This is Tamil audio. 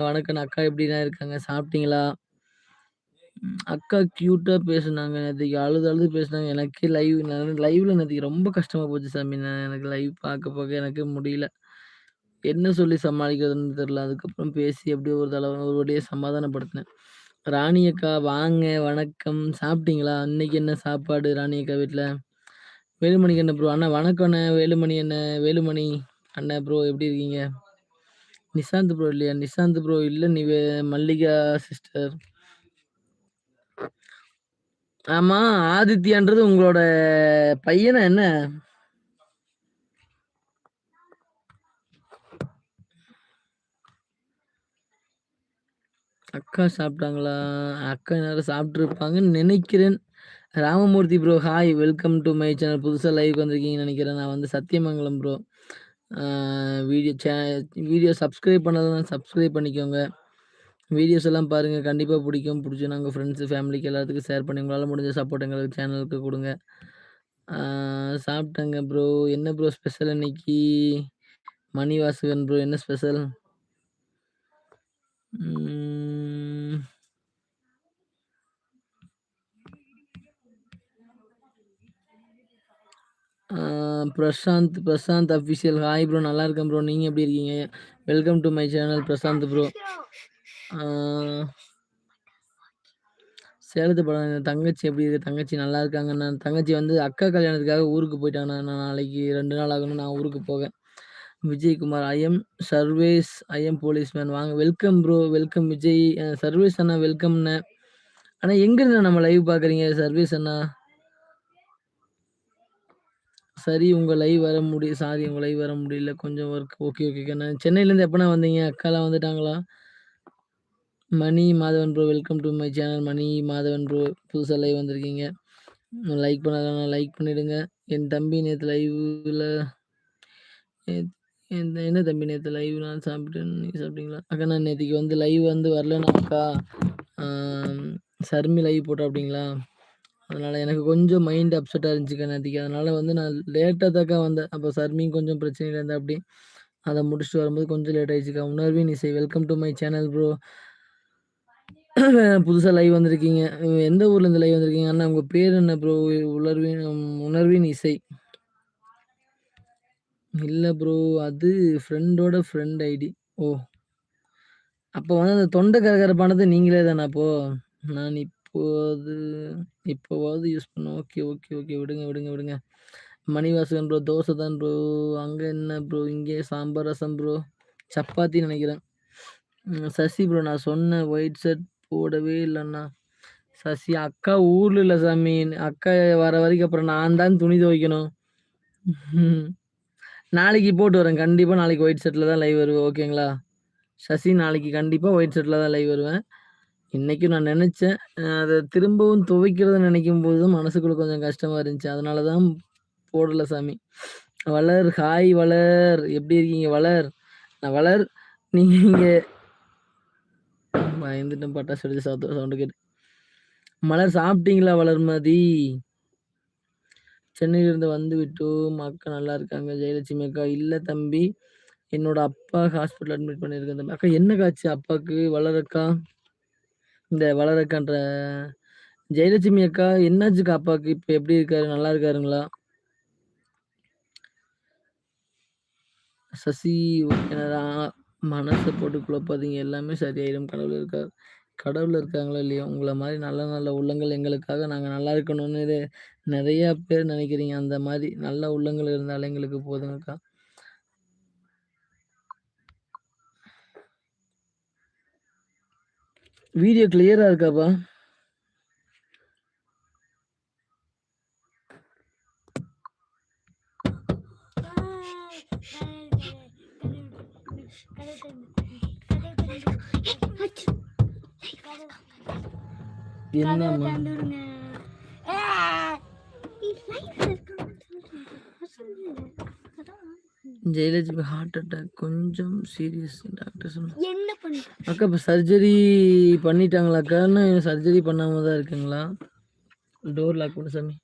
வணக்கம் அக்கா எப்படிண்ணா இருக்காங்க? சாப்பிட்டீங்களா? அக்கா கியூட்டா பேசுனாங்க. நேற்றுக்கு அழுது அழுது பேசுனாங்க. எனக்கே லைவ் லைவில் லைவ்ல ரொம்ப கஷ்டமா போச்சு சாமி. நான் எனக்கு லைவ் பார்க்க பார்க்க எனக்கு முடியல. என்ன சொல்லி சமாளிக்கிறதுன்னு தெரில அதுக்கப்புறம் பேசி எப்படியோ ஒரு தடவை ஒரு வழியா சமாதானப்படுத்தினேன். ராணி அக்கா வாங்க, வணக்கம். சாப்பிட்டீங்களா? இன்னைக்கு என்ன சாப்பாடு ராணி அக்கா வீட்டில் வேலுமணிக்கு என்ன ப்ரோ? அண்ணா வணக்கம் அண்ணே. வேலுமணி அண்ணே. வேலுமணி அண்ணே ப்ரோ எப்படி இருக்கீங்க? நிஷாந்த் ப்ரோ இல்லையா? நிஷாந்த் ப்ரோ இல்ல. நீ மல்லிகா சிஸ்டர். ஆமா, ஆதித்யான்றது உங்களோட பையனா என்ன? அக்கா சாப்பிட்டாங்களா? அக்கா இந்நேரம் சாப்பிட்டுருப்பாங்கன்னு நினைக்கிறேன். Ramamoorthy bro hi welcome to my channel. புதுசா லைவ் வந்திருக்கீங்கன்னு நினைக்கிறேன் நான் வந்து சத்தியமங்கலம் ப்ரோ. வீடியோ சே வீடியோ சப்ஸ்கிரைப் பண்ணாதவங்க சப்ஸ்கிரைப் பண்ணிக்கோங்க. வீடியோஸ் எல்லாம் பாருங்கள் கண்டிப்பாக பிடிக்கும். பிடிச்சுன்னா நாங்கள் ஃப்ரெண்ட்ஸு ஃபேமிலிக்கு எல்லாத்துக்கும் ஷேர் பண்ணி உங்களால் முடிஞ்ச சப்போர்ட் எங்களுக்கு சேனலுக்கு கொடுங்க சாப்பிட்டேங்க ப்ரோ. என்ன ப்ரோ ஸ்பெஷல் இன்னைக்கு? மணி வாசகன் ப்ரோ என்ன ஸ்பெஷல்? ம். ஆ Prashanth Prashanth official hi bro நல்லா இருக்கேன் ப்ரோ. நீங்க எப்படி இருக்கீங்க? Welcome to my channel Prashanth bro. சேலத்து படம் என் தங்கச்சி எப்படி இருக்கு? தங்கச்சி நல்லா இருக்காங்கண்ணா. தங்கச்சி வந்து அக்கா கல்யாணத்துக்காக ஊருக்கு போயிட்டாங்கண்ணா. நான் நாளைக்கு 2 நாள் ஆகணும் நான் ஊருக்கு போக. Vijayakumar I am Sarvesh I am policeman வாங்க welcome bro. Welcome Vijay. Sarvesh அண்ணா வெல்கம்ண்ணே. அண்ணா எங்கருந்து நம்ம லைவ் பார்க்குறீங்க சர்வேஸ் அண்ணா? சரி உங்க லைவ் வர முடிய சாரி உங்க லைவ் வர முடியல. கொஞ்சம் ஒர்க். ஓகே ஓகே சென்னையிலேருந்து எப்போனா வந்தீங்க? அக்காலாம் வந்துட்டாங்களா? Mani Madhavan bro welcome to my channel. Mani Madhavan bro புதுசாக லைவ் வந்திருக்கீங்க. லைக் பண்ணாதவங்க லைக் பண்ணிடுங்க. என் தம்பி நேற்று லைவில் என்ன தம்பி நேற்று லைவ் நான் சாப்பிட்டேன். நீ சாப்பிட்டீங்களா? அக்கா நான் நேற்றுக்கு வந்து லைவ் வந்து வரலண்ணா அக்கா. சர்மி லைவ் போட்டாப்டிங்களா? அதனால எனக்கு கொஞ்சம் மைண்ட் அப்செட்டாக இருந்துச்சு நேத்தைக்கு. அதனால வந்து நான் லேட்டாக தான்க்கா வந்தேன். அப்போ சர்மிங் கொஞ்சம் பிரச்சனையில அப்படி அதை முடிச்சுட்டு வரும்போது கொஞ்சம் லேட் ஆயிடுச்சுக்கா. உணர்வின் இசை welcome to my channel bro. புதுசாக லைவ் வந்திருக்கீங்க. எந்த ஊர்லேருந்து லைவ் வந்திருக்கீங்க? அண்ணா உங்கள் பேர் என்ன ப்ரோ? உணர்வின் உணர்வின் இசை. இல்லை ப்ரோ. அது ஃப்ரெண்டோட ஃப்ரெண்ட் ஐடி. ஓ! அப்போ வந்து அந்த தொண்டை கரகரப்பானது நீங்களே தானா அப்போது நான் இப்போது இப்போவாவது யூஸ் பண்ண ஓகே, ஓகே, ஓகே. விடுங்க, விடுங்க, விடுங்க. மணிவாசகன் ப்ரோ தோசை தான் ப்ரோ. அங்கே என்ன ப்ரோ? இங்கே சாம்பார், ரசம் ப்ரோ. சப்பாத்தின்னு நினைக்கிறேன் சசி ப்ரோ நான் சொன்னேன் ஒயிட் ஷர்ட் போடவே இல்லைண்ணா சசி அக்கா ஊர்ல இல்லை சாமி. அக்கா வர வரைக்கும் அப்புறம் நான் தான் துணி துவைக்கணும். நாளைக்கு போட்டு வரேன். கண்டிப்பாக நாளைக்கு ஒயிட் ஷர்ட்டில் தான் லைவ் வருவேன். ஓகேங்களா? சசி நாளைக்கு கண்டிப்பாக ஒயிட் ஷர்ட்டில் தான் லைவ் வருவேன். இன்னைக்கும் நான் நினைச்சேன் அதை திரும்பவும் துவைக்கிறத நினைக்கும் போது மனசுக்குள்ள கொஞ்சம் கஷ்டமா இருந்துச்சு. அதனால தான் போடல சாமி. வளர் ஹாய் வளர். எப்படி இருக்கீங்க வளர்? நான் வளர் நீங்க பயந்துட்டேன் பட்டாசு வெடிச்சு சவுண்ட் சவுண்டு கேட்டு. மலர் சாப்பிட்டீங்களா வளர்மதி? சென்னையிலிருந்து வந்து விட்டோம். அக்கா நல்லா இருக்காங்க. ஜெயலட்சுமி அக்கா இல்லை தம்பி. என்னோட அப்பா ஹாஸ்பிட்டல் அட்மிட் பண்ணியிருக்கேன் தம்பி. அக்கா என்ன காய்ச்சி அப்பாவுக்கு வளர் அக்கா. இந்த வளரக்கன்ற ஜெயலட்சுமி அக்கா என்னாச்சுக்கா அப்பாக்கு? இப்ப எப்படி இருக்காரு? நல்லா இருக்காருங்களா? சசி மனசை போட்டு குழப்பாதீங்க. எல்லாமே சரியாயிடும். கடவுள் இருக்கார். கடவுள் இருக்காங்களோ இல்லையோ, உங்களை மாதிரி நல்ல நல்ல உள்ளங்கள் எங்களுக்காக நாங்கள் நல்லா இருக்கணும்னு நிறையா பேர் நினைக்கிறீங்க அந்த மாதிரி நல்ல உள்ளங்கள் இருந்தாலே எங்களுக்கு போதுங்கக்கா. வீடியோ கிளியரா இருக்காப்பா? என்னம்மா? ஜெயலட்சுமி ஹார்ட் அட்டாக் கொஞ்சம் சீரியஸ் டாக்டர் சொன்னாங்க. என்ன பண்ண அக்கா இப்ப சர்ஜரி பண்ணிட்டாங்களாக்கா? இன்னும் சர்ஜரி பண்ணாம தான் இருக்குங்களா? டோர் லாக் பண்ணு சாமி.